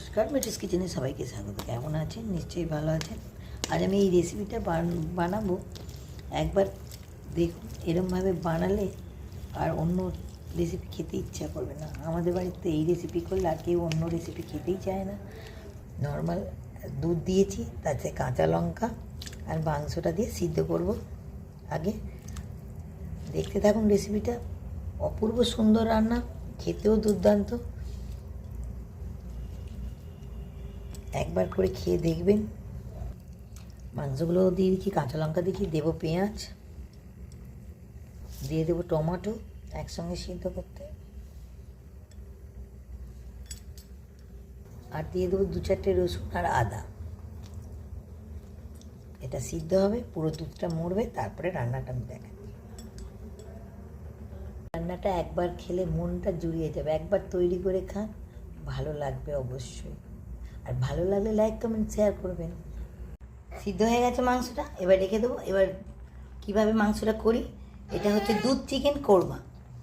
নমস্কার মিটিস কিচেনে সবাইকে স্বাগত। কেমন আছেন? নিশ্চয়ই ভালো আছেন। আজ আমি এই রেসিপিটা বান- বানাবো। একবার দেখুন, এরমভাবে বানালে আর অন্য রেসিপি খেতে ইচ্ছা করবে না। আমাদের বাড়িতে এই রেসিপি করলে আর কেউ অন্য রেসিপি খেতেই চায় না। নর্মাল দুধ দিয়েছি, তাতে কাঁচা লঙ্কা আর মাংসটা দিয়ে সিদ্ধ করব আগে। দেখতে থাকুন রেসিপিটা অপূর্ব সুন্দর রান্না, খেতেও দুর্দান্ত। একবার করে খেয়ে দেখবেন। মাংসগুলো দিয়ে দিচ্ছি কাঁচা লঙ্কা দিচ্ছি, দেবো পেঁয়াজ, দিয়ে দেবো টমাটো একসঙ্গে সিদ্ধ করতে। আর দিয়ে দেবো দু চারটে রসুন আর আদা। এটা সিদ্ধ হবে, পুরো দুধটা মরবে, তারপরে রান্নাটা আমি দেখাচ্ছি। রান্নাটা একবার খেলে মনটা জুড়িয়ে যাবে, একবার তৈরি করে খান, ভালো লাগবে অবশ্যই। আর ভালো লাগলে লাইক কমেন্ট শেয়ার করবেন। সিদ্ধ হয়ে গেছে মাংসটা, এবার রেখে দেবো। এবার কীভাবে মাংসটা করি, এটা হচ্ছে দুধ চিকেন কোরমা।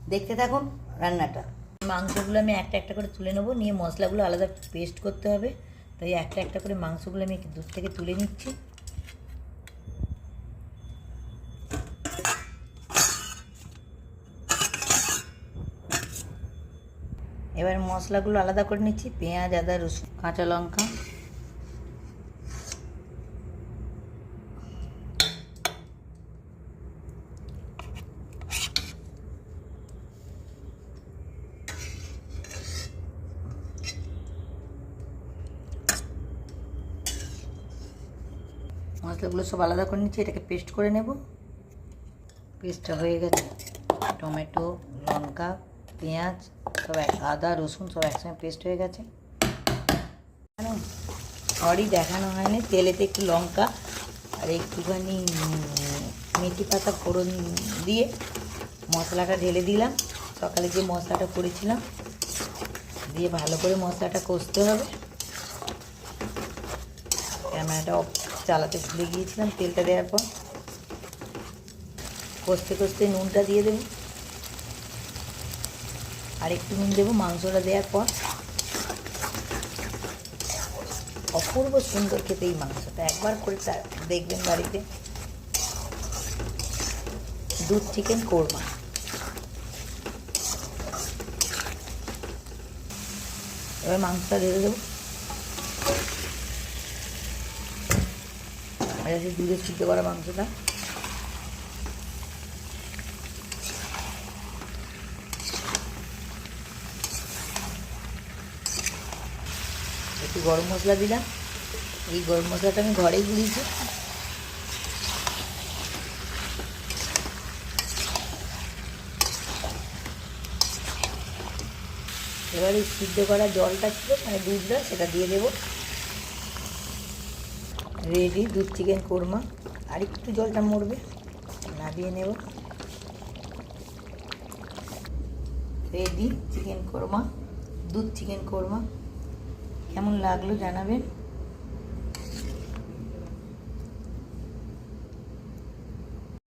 দেখতে থাকুন রান্নাটা। মাংসগুলো আমি একটা একটা করে তুলে নেব, নিয়ে মশলাগুলো আলাদা পেস্ট করতে হবে। তাই একটা একটা করে মাংসগুলো আমি দুধ থেকে তুলে নিচ্ছি। এবার মশলাগুলো আলাদা করে নিচ্ছি, পেঁয়াজ, আদা, রসুন, কাঁচা লঙ্কা। মশলাগুলো সব আলাদা করে নিচ্ছি, এটাকে পেস্ট করে নেব। পেস্টটা হয়ে গেছে। টমেটো, লঙ্কা পেঁয়াজ, সব আদা, রসুন সব একসঙ্গে পেস্ট হয়ে গেছে। সরি দেখানো হয়নি, তেলেতে একটু লঙ্কা আর একটুখানি মেথি পাতা ফোড়ন দিয়ে মশলাটা ঢেলে দিলাম। সকালে যে মশলাটা করেছিলাম, দিয়ে ভালো করে মশলাটা কষতে হবে। ক্যামেরাটা চালাতে ভুলে গিয়েছিলাম তেলটা দেওয়ার পর। কষতে কষতে নুনটা দিয়ে দেবো। আর একটু নুন দেবো, মাংসটা দেওয়ার পর অপূর্ব সুন্দর খেতে এই মাংসটা। একবার করে দেখবেন বাড়িতে। দুধ চিকেন কোরমা। এবার মাংসটা ঢেলে দেবো। এটা সেই দুধে সিদ্ধ করা মাংসটা। একটু গরম মশলা দিলাম। এই গরম মশলাটা আমি ঘরেই গুলিয়েছি। এবার সিদ্ধ করা জলটা ছিল মানে দুধটা সেটা দিয়ে দেবো। রেডি দুধ চিকেন কোরমা। আর একটু জলটা মরবে নাবিয়ে নেব। রেডি চিকেন কোরমা, দুধ চিকেন কোরমা। কেমন লাগল জানাবেন?